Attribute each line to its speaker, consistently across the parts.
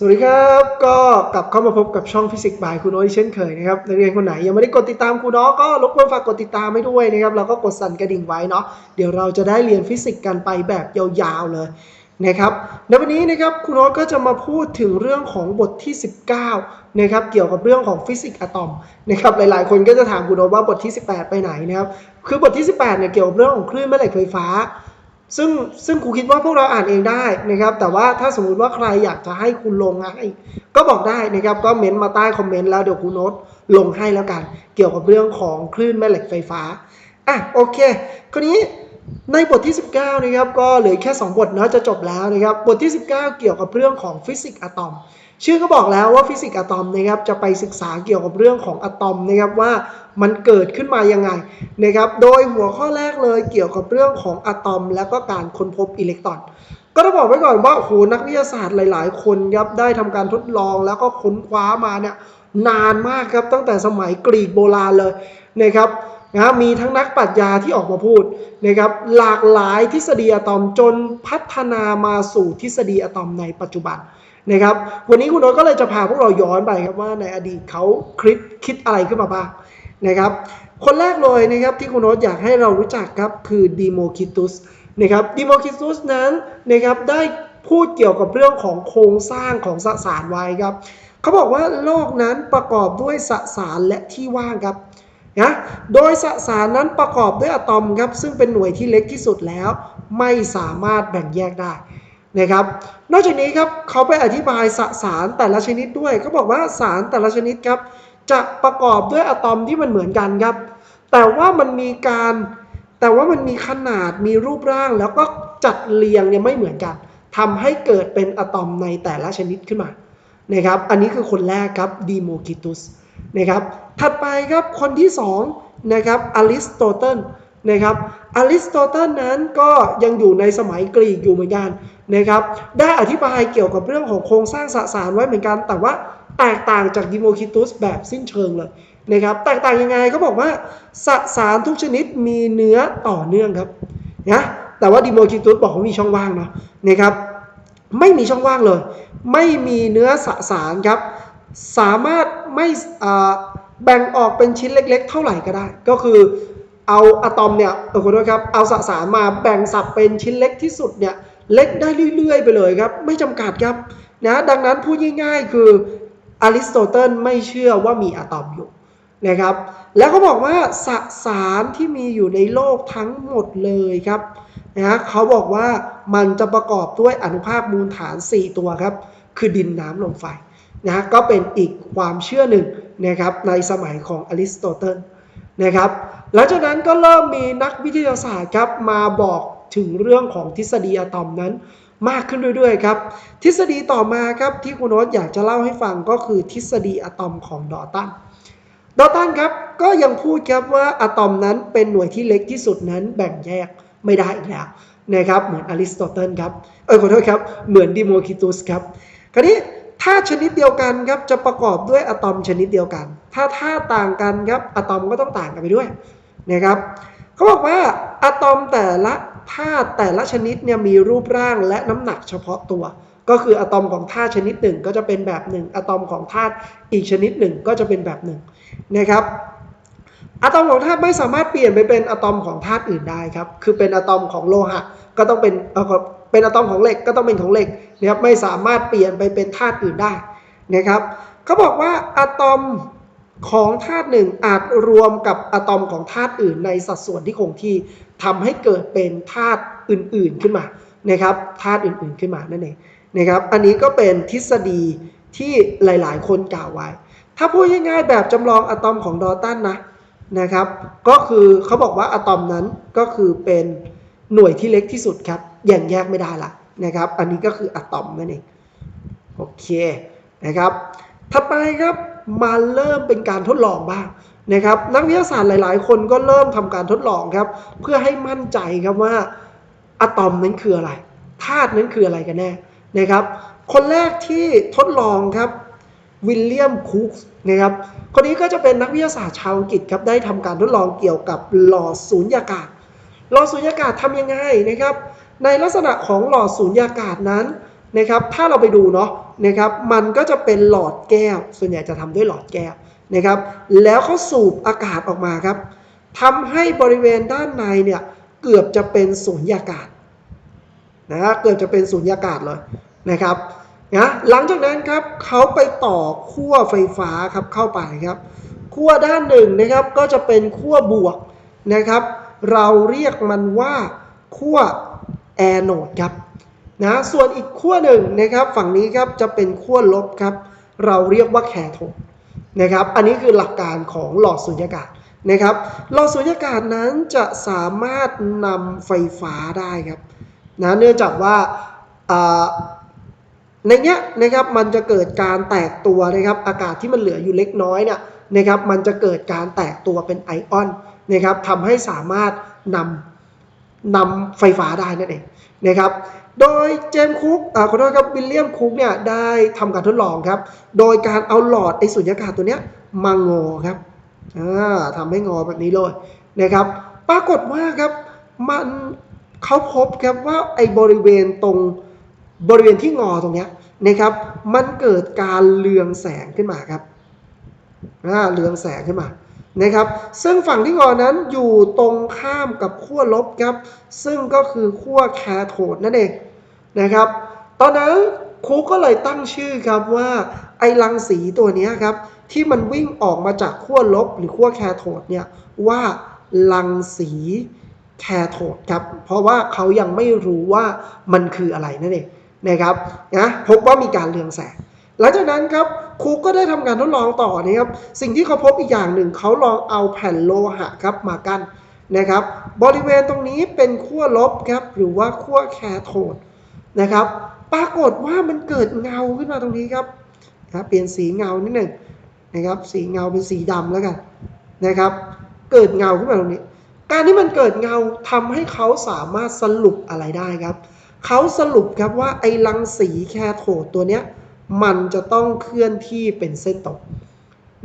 Speaker 1: สวัสดีครับ ก็กลับเข้ามาพบกับช่องฟิสิกส์บายคุณโน้ตอีกเช่นเคยนะครับนักเรียนคนไหนยังไม่ได้กดติดตามครูน้องก็รบกวนฝากกดติดตามให้ด้วยนะครับแล้วก็กดสั่นกระดิ่งไว้เนาะเดี๋ยวเราจะได้เรียนฟิสิกส์กันไปแบบยาวๆเลยนะครับในวันนี้นะครับครูโน้ตก็จะมาพูดถึงเรื่องของบทที่ 19นะครับเกี่ยวกับเรื่องของฟิสิกส์อะตอมนะครับหลายๆ คนก็จะถามครูโน้ตว่าบทที่ 18 ไปไหนนะครับคือบทที่ 18เนี่ยเกี่ยวกับเรื่องของคลื่นแม่เหล็กไฟฟ้า ซึ่งซึ่งครูคิดว่าพวกเราอ่านเองได้นะครับ แต่ว่าถ้าสมมุติว่าใครอยากจะให้คุณลงให้ก็บอกได้นะครับ ก็เม้นต์มาใต้คอมเมนต์แล้วเดี๋ยวครูโน้ตลงให้แล้วกัน เกี่ยวกับเรื่องของคลื่นแม่เหล็กไฟฟ้าอะโอเค คราวนี้ในบทที่ 19 นะครับ ก็เหลือแค่ 2 บทเนาะจะจบแล้วนะครับ บทที่ 19 เกี่ยวกับเรื่องของฟิสิกส์อะตอม ชื่อก็บอกแล้วว่าฟิสิกส์อะตอมนะครับจะไปศึกษาเกี่ยวกับเรื่องของอะตอมนะครับว่ามันเกิดขึ้นมายังไงนะครับโดยหัวข้อแรกเลยเกี่ยวกับเรื่องของอะตอม แล้วก็การค้นพบอิเล็กตรอน ก็ต้องบอกไว้ก่อนว่าโอ้โหนักวิทยาศาสตร์หลาย ๆ คนครับได้ทำการทดลองแล้วก็ค้นคว้ามาเนี่ยนานมากครับตั้งแต่สมัยกรีกโบราณเลยนะครับนะมีทั้งนักปรัชญาที่ออกมาพูดนะครับหลากหลายทฤษฎีอะตอมจนพัฒนามาสู่ทฤษฎีอะตอมในปัจจุบัน นะครับ วันนี้คุณโน้ตก็เลยจะพาพวกเราย้อนไปครับว่าในอดีตเขาคิดคิดอะไรขึ้นมาบ้างนะครับ คนแรกเลยนะครับที่คุณโน้ตอยากให้เรารู้จักครับคือดีโมคิตุสนะครับดีโมคิตุสนั้นนะครับได้พูดเกี่ยวกับเรื่องของโครงสร้างของสสารไว้ครับเขาบอกว่าโลกนั้นประกอบด้วยสสารและที่ว่างครับนะโดยสสารนั้นประกอบด้วยอะตอมครับซึ่งเป็นหน่วยที่เล็กที่สุดแล้ว ไม่สามารถแบ่งแยกได้ นะครับ นอกจากนี้ครับเขาไปอธิบายสสารแต่ละชนิดด้วยเขาบอกว่าสารแต่ละชนิดครับจะประกอบด้วยอะตอมที่มันเหมือนกันครับ แต่ว่ามันมีการแต่ว่ามันมีขนาดมีรูปร่างแล้วก็จัดเรียงเนี่ยไม่เหมือนกันทำให้เกิดเป็นอะตอมในแต่ละชนิดขึ้นมานะครับอันนี้คือคนแรกครับดีโมคิตุสนะครับถัดไปครับคนที่สองนะครับอริสโตเติลนะครับอริสโตเติลนั้นก็ยังอยู่ในสมัยกรีกอยู่เหมือนกัน นะครับได้อธิบายเกี่ยวกับเรื่องของโครงสร้างสสารไว้เหมือนกัน แต่ว่าแตกต่างจากดิโมคิตุสแบบสิ้นเชิงเลยนะครับแตกต่างยังไงเขาบอกว่าสสารทุกชนิดมีเนื้อต่อเนื่องครับนะแต่ว่าดิโมคิตุสบอกว่ามีช่องว่างนะนะครับไม่มีช่องว่างเลย ไม่มีเนื้อสสารครับ สามารถไม่แบ่งออกเป็นชิ้นเล็กๆ เท่าไหร่ก็ได้ ก็คือเอาอะตอมเนี่ยเออขอโทษครับเอาสสารมาแบ่งสับเป็นชิ้นเล็กที่สุดเนี่ย เล็กได้เรื่อยๆ ไปเลยครับ ไม่จำกัดครับนะดังนั้นพูดง่ายๆ คืออริสโตเติลไม่เชื่อว่ามีอะตอมอยู่นะครับ แล้วเขาบอกว่าสสารที่มีอยู่ในโลกทั้งหมดเลยครับนะเขาบอกว่ามันจะประกอบด้วยอนุภาคมูลฐาน 4 ตัวครับ คือดินน้ำลมไฟนะก็เป็นอีกความเชื่อหนึ่งนะครับในสมัยของอริสโตเติลนะครับหลังจากนั้นก็เริ่มมีนักวิทยาศาสตร์ครับมาบอก ถึงเรื่องของทฤษฎีอะตอมนั้นมากขึ้นเรื่อยๆครับ ทฤษฎีต่อมาครับที่คุณโน้ตอยากจะเล่าให้ฟังก็คือทฤษฎีอะตอมของดอตันดอตันครับก็ยังพูดครับว่าอะตอมนั้นเป็นหน่วยที่เล็กที่สุดนั้นแบ่งแยกไม่ได้อีกแล้วนะครับเหมือนอริสโตเติลครับเออขอโทษครับเหมือนดิโมคิตุสครับคราวนี้ธาตุชนิดเดียวกันครับจะประกอบด้วยอะตอมชนิดเดียวกัน ถ้าธาตุต่างกันครับอะตอมก็ต้องต่างกันไปด้วยนะครับ เขาบอกว่าอะตอมแต่ละธาตุแต่ละชนิดเนี่ยมีรูปร่างและน้ำหนักเฉพาะตัว ก็คืออะตอมของธาตุชนิดหนึ่งก็จะเป็นแบบหนึ่งอะตอมของธาตุอีกชนิดหนึ่งก็จะเป็นแบบหนึ่งนะครับอะตอมของธาตุไม่สามารถเปลี่ยนไปเป็นอะตอมของธาตุอื่นได้ครับ คือเป็นอะตอมของโลหะก็ต้องเป็นเป็นอะตอมของเหล็กก็ต้องเป็นของเหล็กนะครับไม่สามารถเปลี่ยนไปเป็นธาตุอื่นได้นะครับเขาบอกว่าอะตอม ของธาตุหนึ่งอาจรวมกับอะตอมของธาตุอื่นในสัดส่วนที่คงที่ทำให้เกิดเป็นธาตุอื่นๆขึ้นมานะครับธาตุอื่นๆขึ้นมานั่นเองนะครับ อันนี้ก็เป็นทฤษฎีที่หลายๆ คนกล่าวไว้ ถ้าพูดง่ายๆแบบจำลองอะตอมของดอตันนะนะครับ ก็คือเขาบอกว่าอะตอมนั้นก็คือเป็นหน่วยที่เล็กที่สุดครับแยกแยกไม่ได้ละนะครับ อันนี้ก็คืออะตอมนั่นเองโอเคนะครับถัดไปครับ มาเริ่มเป็นการทดลองบ้างนะครับนักวิทยาศาสตร์หลาย ๆ คนก็เริ่มทำการทดลองครับ เพื่อให้มั่นใจครับว่าอะตอมนั้นคืออะไรธาตุนั้นคืออะไรกันแน่นะครับ คนแรกที่ทดลองครับวิลเลียมคุกนะครับคนนี้ก็จะเป็นนักวิทยาศาสตร์ชาวอังกฤษครับได้ทำการทดลองเกี่ยวกับหลอดสูญญากาศหลอดสูญญากาศทำยังไงนะครับ ในลักษณะของหลอดสูญญากาศนั้นนะครับ ถ้าเราไปดูเนาะ นะครับมันก็จะเป็นหลอดแก้ว ส่วนใหญ่จะทำด้วยหลอดแก้วนะครับแล้วเขาสูบอากาศออกมาครับทำให้บริเวณด้านในเนี่ยเกือบจะเป็นสูญญากาศนะเกือบจะเป็นสูญญากาศเลยนะครับนะหลังจากนั้นครับเขาไปต่อขั้วไฟฟ้าครับเข้าไปครับขั้วด้านหนึ่งนะครับก็จะเป็นขั้วบวกนะครับ เราเรียกมันว่าขั้วแอนโนดครับ นะส่วนอีกขั้วหนึ่งนะครับฝั่งนี้ครับจะเป็นขั้วลบครับ เราเรียกว่าแคโทดนะครับ อันนี้คือหลักการของหลอดสุญญากาศนะครับ หลอดสุญญากาศนั้นจะสามารถนำไฟฟ้าได้ครับนะเนื่องจากว่าอ่าในเนี้ยนะครับมันจะเกิดการแตกตัวนะครับ อากาศที่มันเหลืออยู่เล็กน้อยเนี่ยนะครับ มันจะเกิดการแตกตัวเป็นไอออนนะครับทำให้สามารถนำ นำไฟฟ้าได้นั่นเองนะครับ โดยเจมคุกขอโทษครับวิลเลียมคุกเนี่ยได้ทำการทดลองครับ โดยการเอาหลอดไอสุญญากาศตัวเนี้ยมางอครับอ่าทำให้งอแบบนี้เลยนะครับ ปรากฏว่าครับมันเขาพบครับว่าไอบริเวณตรงบริเวณที่งอตรงเนี้ยนะครับ มันเกิดการเลืองแสงขึ้นมาครับเลืองแสงขึ้นมา นะครับ ซึ่งฝั่งที่งอนั้นอยู่ตรงข้ามกับขั้วลบครับ ซึ่งก็คือขั้วแคโทดนั่นเองนะครับ ตอนนั้นครูก็เลยตั้งชื่อครับว่าไอ้รังสีตัวนี้ครับ ที่มันวิ่งออกมาจากขั้วลบหรือขั้วแคโทดเนี่ยว่ารังสีแคโทดครับ เพราะว่าเขายังไม่รู้ว่ามันคืออะไรนั่นเองนะครับนะพบว่ามีการเรืองแสง หลังจากนั้นครับครูก็ได้ทำการทดลองต่อนะครับสิ่งที่เขาพบอีกอย่างหนึ่งเขาลองเอาแผ่นโลหะครับมากั้นนะครับ บริเวณตรงนี้เป็นขั้วลบครับหรือว่าขั้วแคโทดนะครับ ปรากฏว่ามันเกิดเงาขึ้นมาตรงนี้ครับนะเปลี่ยนสีเงานิดหนึ่งนะครับสีเงาเป็นสีดำแล้วกันนะครับ เกิดเงาขึ้นมาตรงนี้ การที่มันเกิดเงาทำให้เขาสามารถสรุปอะไรได้ครับเขาสรุปครับว่าไอ้รังสีแคโทดตัวเนี้ย มันจะต้องเคลื่อนที่เป็นเส้นตรง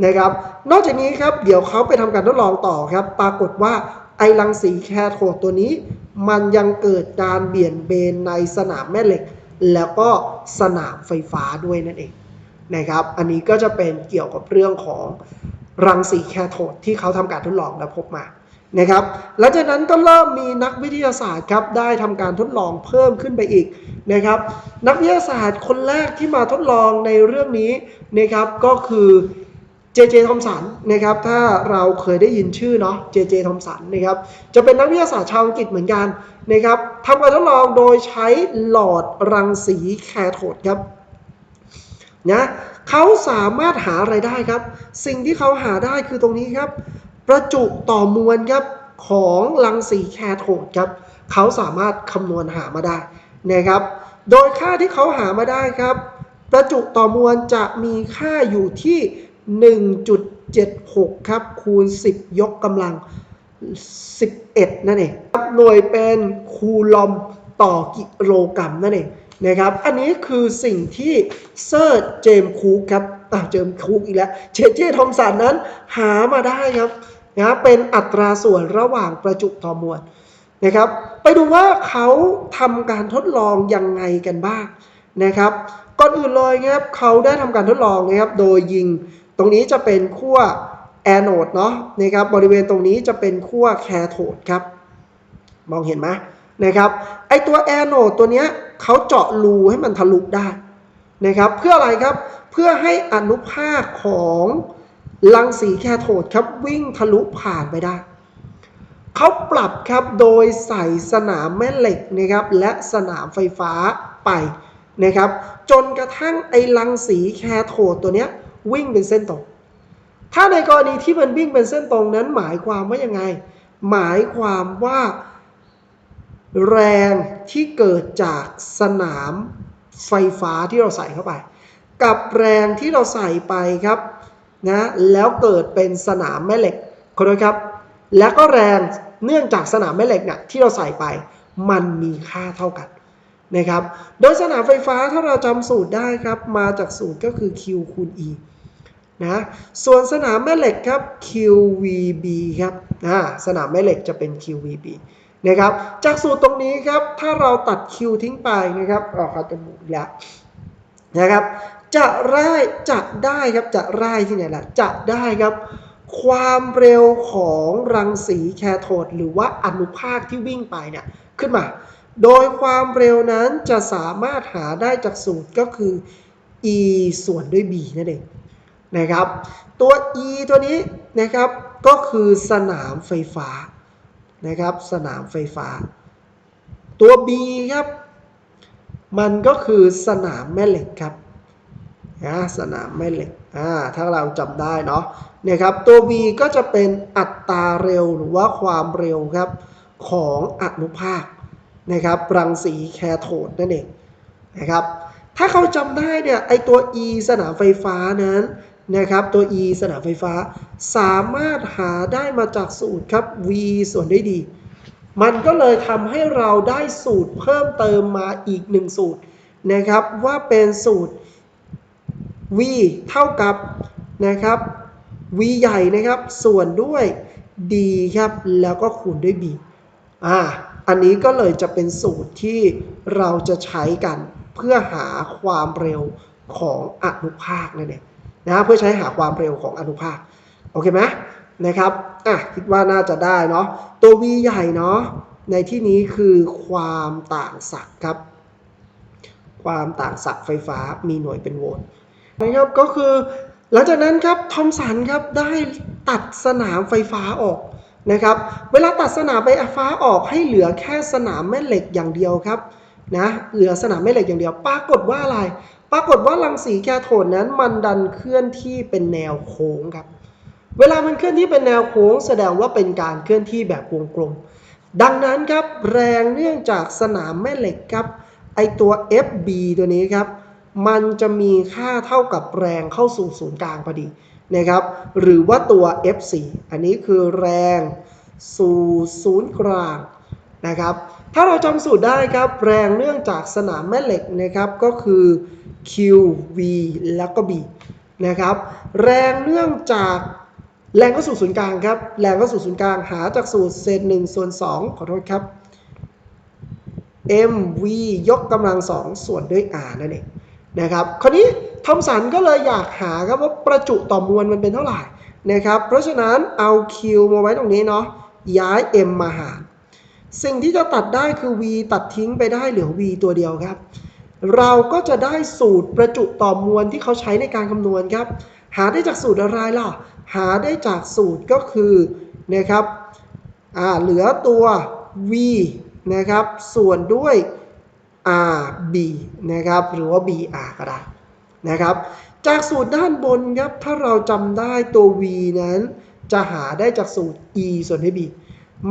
Speaker 1: นะครับ นอกจากนี้ครับเดี๋ยวเขาไปทำการทดลองต่อครับ ปรากฏว่าไอรังสีแคโทดตัวนี้ มันยังเกิดการเบี่ยนเบนในสนามแม่เหล็ก แล้วก็สนามไฟฟ้าด้วยนั่นเองนะครับ อันนี้ก็จะเป็นเกี่ยวกับเรื่องของรังสีแคโทดที่เขาทำการทดลองและพบมา นะครับหลังจากนั้นก็เริ่มมีนักวิทยาศาสตร์ครับได้ทำการทดลองเพิ่มขึ้นไปอีกนะครับ นักวิทยาศาสตร์คนแรกที่มาทดลองในเรื่องนี้นะครับก็คือเจเจทอมสันนะครับถ้าเราเคยได้ยินชื่อเนาะเจเจทอมสันนะครับจะเป็นนักวิทยาศาสตร์ชาวอังกฤษเหมือนกันนะครับทำการทดลองโดยใช้หลอดรังสีแคโทดครับนะเขาสามารถหาอะไรได้ครับ สิ่งที่เขาหาได้คือตรงนี้ครับ ประจุต่อมวลครับของรังสีแคโทดครับเขาสามารถคำนวณหามาได้นะครับ โดยค่าที่เขาหามาได้ครับ ประจุต่อมวลจะมีค่าอยู่ที่ 1.76 ครับ คูณ 10 ยกกำลัง 11 นั่นเองครับหน่วยเป็นคูลอมต่อกิโลกรัมนั่นเองนะครับ อันนี้คือสิ่งที่เซอร์เจมส์คูครับ อะเจมคูกอีกแล้วเจเจทอมสันนั้นหามาได้ครับนะเป็นอัตราส่วนระหว่างประจุต่อมวลนะครับ ไปดูว่าเขาทำการทดลองยังไงกันบ้างนะครับก่อนอื่นเลยครับเขาได้ทำการทดลองนะครับโดยยิงตรงนี้จะเป็นขั้วแอนโอดเนาะนะครับบริเวณตรงนี้จะเป็นขั้วแคโทดครับ มองเห็นไหมนะครับไอตัวแอนโนดตัวเนี้ยเขาเจาะรูให้มันทะลุได้ นะครับ เพื่ออะไรครับเพื่อให้อนุภาคของรังสีแคโทดครับวิ่งทะลุผ่านไปได้เขาปรับครับโดยใส่สนามแม่เหล็กนะครับและสนามไฟฟ้าไปนะครับ จนกระทั่งไอ้รังสีแคโทดตัวเนี้ยวิ่งเป็นเส้นตรง ถ้าในกรณีที่มันวิ่งเป็นเส้นตรงนั้นหมายความว่ายังไง หมายความว่าแรงที่เกิดจากสนาม ไฟฟ้าที่เราใส่เข้าไป กับแรงที่เราใส่ไปครับนะแล้วเกิดเป็นสนามแม่เหล็กขอโทษครับ แล้วก็แรงเนื่องจากสนามแม่เหล็กเนี่ยที่เราใส่ไป มันมีค่าเท่ากันนะครับ โดยสนามไฟฟ้าถ้าเราจำสูตรได้ครับ มาจากสูตรก็คือ Q คูณ E นะส่วนสนามแม่เหล็กครับ QVB ครับอ่าสนามแม่เหล็กจะเป็น QVB นะครับ จากสูตรตรงนี้ครับ ถ้าเราตัด q ทิ้งไปนะครับออเขาจะบุกแล้วนะครับ จะได้จะได้ครับจะได้ที่ไหนล่ะ จะได้ครับ ความเร็วของรังสีแคโทดหรือว่าอนุภาคที่วิ่งไปเนี่ยขึ้นมา โดยความเร็วนั้นจะสามารถหาได้จากสูตรก็คือ e ส่วนด้วย b นั่นเองนะครับ ตัว e ตัวนี้นะครับก็คือสนามไฟฟ้า นะครับ สนามไฟฟ้า ตัว b ครับ มันก็คือสนามแม่เหล็กครับนะสนามแม่เหล็กอ่าถ้าเราจำได้เนาะนะครับตัว v ก็จะเป็นอัตราเร็วหรือว่าความเร็วครับของอนุภาคนะครับรังสีแคโทดนั่นเองนะครับถ้าเขาจำได้เนี่ยไอตัว e สนามไฟฟ้านั้น นะครับตัว e สนามไฟฟ้า สามารถหาได้มาจากสูตรครับ v ส่วนด้วยดีมันก็เลยทำให้เราได้สูตรเพิ่มเติมมาอีกหนึ่งสูตรนะครับว่าเป็นสูตร v เท่ากับนะครับ v ใหญ่นะครับ ส่วนด้วย d ครับ แล้วก็คูณด้วย b อ่า อันนี้ก็เลยจะเป็นสูตรที่เราจะใช้กันเพื่อหาความเร็วของอนุภาคนั่นเอง นะเพื่อใช้หาความเร็วของอนุภาคโอเคไหมนะครับอะคิดว่าน่าจะได้เนาะตัว v ใหญ่เนาะในที่นี้คือความต่างศักย์ครับ ความต่างศักย์ไฟฟ้ามีหน่วยเป็นโวลต์นะครับก็คือหลังจากนั้นครับทอมสันครับได้ตัดสนามไฟฟ้าออกนะครับ เวลาตัดสนามไฟฟ้าออกให้เหลือแค่สนามแม่เหล็กอย่างเดียวครับ นะเหลือสนามแม่เหล็กอย่างเดียว ปรากฏว่าอะไร ปรากฏว่ารังสีแคโทดนั้นมันดันเคลื่อนที่เป็นแนวโค้งครับ เวลามันเคลื่อนที่เป็นแนวโค้ง แสดงว่าเป็นการเคลื่อนที่แบบวงกลม ดังนั้นครับแรงเนื่องจากสนามแม่เหล็กครับ ไอตัว FB ตัวนี้ครับ มันจะมีค่าเท่ากับแรงเข้าสู่ศูนย์กลางพอดีนะครับ หรือว่าตัว F4 อันนี้คือแรงสู่ศูนย์กลางนะครับ ถ้าเราจำสูตรได้ครับ แรงเนื่องจากสนามแม่เหล็กนะครับก็คือ QV แล้วก็ B นะครับ แรงเนื่องจากแรงเข้าสู่ศูนย์กลางครับ แรงเข้าสู่ศูนย์กลางหาจากสูตรเศษ1ส่วน2ขอโทษครับ mv ยกกำลัง 2 ส่วนด้วย r นั่นเองนะครับคราวนี้ทอมสันก็เลยอยากหาครับว่าประจุต่อมวลมันเป็นเท่าไหร่นะครับ เพราะฉะนั้นเอา q มาไว้ตรงนี้เนาะย้าย m มาหาร สิ่งที่จะตัดได้คือ v ตัดทิ้งไปได้เหลือ v ตัวเดียวครับ เราก็จะได้สูตรประจุต่อมวลที่เขาใช้ในการคำนวณครับ หาได้จากสูตรอะไรล่ะ หาได้จากสูตรก็คือนะครับอ่าเหลือตัว v นะครับ ส่วนด้วย rb นะครับ หรือว่า br ก็ได้นะครับ จากสูตรด้านบนครับ ถ้าเราจำได้ตัว v นั้น จะหาได้จากสูตร e ส่วนด้วย b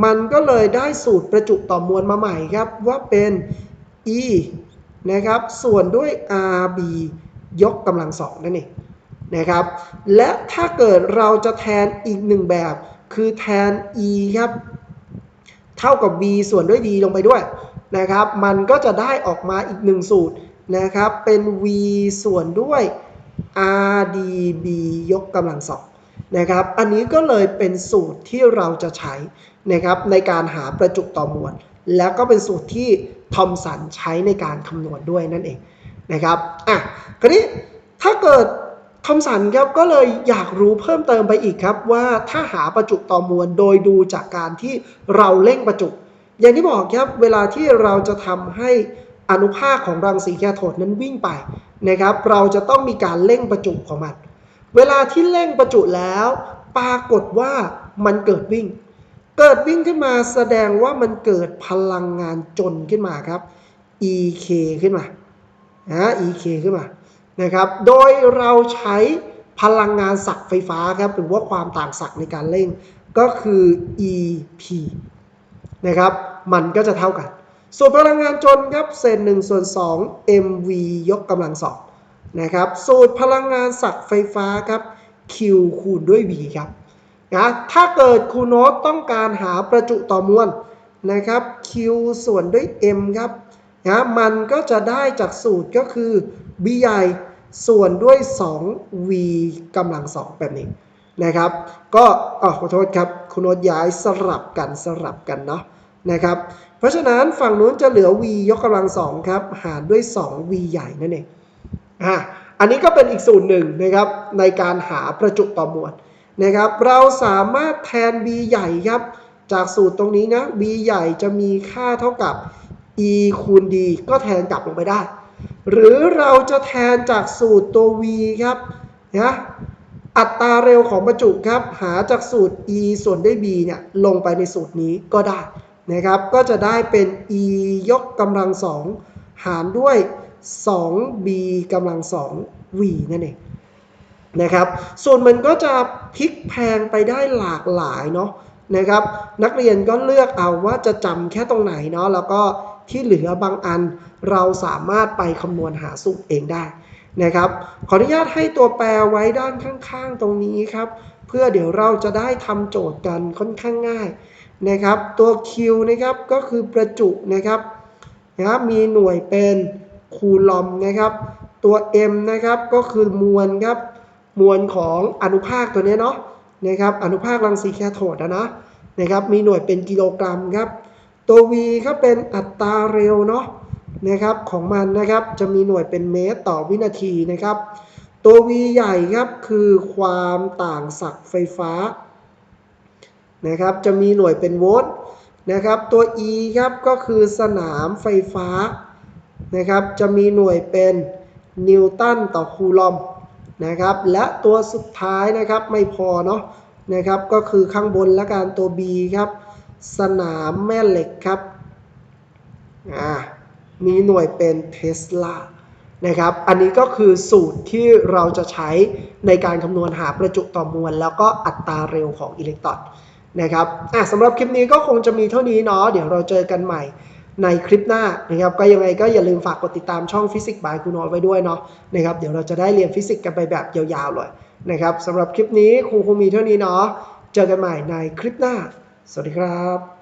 Speaker 1: มันก็เลยได้สูตรประจุต่อมวลมาใหม่ครับว่าเป็น e นะครับส่วนด้วย rb ยกกำลังสองนั่นเองนะครับ และถ้าเกิดเราจะแทนอีกหนึ่งแบบ คือแทน e ครับ เท่ากับ v ส่วนด้วย d ลงไปด้วยนะครับ มันก็จะได้ออกมาอีกหนึ่งสูตรนะครับ เป็น v ส่วนด้วย rdb ยกกำลังสอง นะครับ อันนี้ก็เลยเป็นสูตรที่เราจะใช้นะครับในการหาประจุต่อมวล แล้วก็เป็นสูตรที่ทอมสันใช้ในการคำนวณด้วยนั่นเองนะครับ อะ คราวนี้ถ้าเกิดทอมสันครับก็เลยอยากรู้เพิ่มเติมไปอีกครับว่าถ้าหาประจุต่อมวลโดยดูจากการที่เราเร่งประจุ อย่างที่บอกครับเวลาที่เราจะทำให้อนุภาคของรังสีแคโทดนั้นวิ่งไปนะครับ เราจะต้องมีการเร่งประจุของมัน เวลาที่เร่งประจุแล้ว ปรากฏว่ามันเกิดวิ่ง เกิดวิ่งขึ้นมาแสดงว่ามันเกิดพลังงานจนขึ้นมาครับ EK ขึ้นมานะ EK ขึ้นมานะครับ โดยเราใช้พลังงานศักไฟฟ้าครับหรือว่าความต่างศักย์ในการเร่งก็คือ EP นะครับ มันก็จะเท่ากัน ส่วนพลังงานจนครับเศษ1ส่วน2 mv ยกกำลังสอง นะครับ สูตรพลังงานศักย์ไฟฟ้าครับ q คูณด้วย v ครับนะถ้าเกิดครูโน้ตต้องการหาประจุต่อมวลนะครับ q ส่วนด้วย m ครับนะมันก็จะได้จากสูตรก็คือ b ใหญ่ส่วนด้วย 2v กำลังสองแบบนี้นะครับ ก็อ๋อขอโทษครับคุณโน้ตย้ายสลับกันสลับกันเนาะนะครับ เพราะฉะนั้นฝั่งนู้นจะเหลือ v ยกกำลังสองครับ หารด้วย 2v ใหญ่นั่นเอง อะอันนี้ก็เป็นอีกสูตรหนึ่งนะครับในการหาประจุต่อมวลนะครับ เราสามารถแทน b ใหญ่ครับจากสูตรตรงนี้นะ b ใหญ่จะมีค่าเท่ากับ e คูณ d ก็แทนกลับลงไปได้ หรือเราจะแทนจากสูตรตัว v ครับนะอัตราเร็วของประจุครับ หาจากสูตร e ส่วนด้วย b เนี่ยลงไปในสูตรนี้ก็ได้นะครับ ก็จะได้เป็น e ยกกำลังสองหารด้วย 2b กำลังสอง v นั่นเองนะครับ ส่วนมันก็จะพลิกแพงไปได้หลากหลายเนาะนะครับ นักเรียนก็เลือกเอาว่าจะจำแค่ตรงไหนเนาะแล้วก็ที่เหลือบางอันเราสามารถไปคำนวณหาสูตรเองได้นะครับ ขออนุญาตให้ตัวแปรไว้ด้านข้างๆ ตรงนี้ครับ เพื่อเดี๋ยวเราจะได้ทำโจทย์กันค่อนข้างง่ายนะครับ ตัว Q นะครับก็คือประจุนะครับนะครับมีหน่วยเป็น คูลอมนะครับ ตัว M นะครับก็คือมวลครับมวลของอนุภาคตัวนี้เนาะนะครับอนุภาครังสีแคโทดนะนะนะครับมีหน่วยเป็นกิโลกรัมครับ ตัว v ก็เป็นอัตราเร็วเนาะนะครับของมันนะครับจะมีหน่วยเป็นเมตรต่อวินาทีนะครับ ตัว v ใหญ่ครับคือความต่างศักย์ไฟฟ้านะครับจะมีหน่วยเป็นโวลต์นะครับตัว e ครับก็คือสนามไฟฟ้า นะครับ จะมีหน่วยเป็นนิวตันต่อคูลอมนะครับ และตัวสุดท้ายนะครับไม่พอเนาะนะครับ ก็คือข้างบนและการตัว b ครับ สนามแม่เหล็กครับอ่ามีหน่วยเป็นเทสลานะครับ อันนี้ก็คือสูตรที่เราจะใช้ในการคำนวณหาประจุต่อมวล แล้วก็อัตราเร็วของอิเล็กตรอนนะครับอะสำหรับคลิปนี้ก็คงจะมีเท่านี้เนาะ เดี๋ยวเราเจอกันใหม่ ในคลิปหน้านะครับก็ยังไงก็อย่าลืมฝากกดติดตามช่องฟิสิกส์บายคุณโน้ตไว้ด้วยเนาะนะครับเดี๋ยวเราจะได้เรียนฟิสิกส์กันไปแบบยาวๆเลยนะครับสำหรับคลิปนี้คงคงมีเท่านี้เนาะเจอกันใหม่ในคลิปหน้า สวัสดีครับ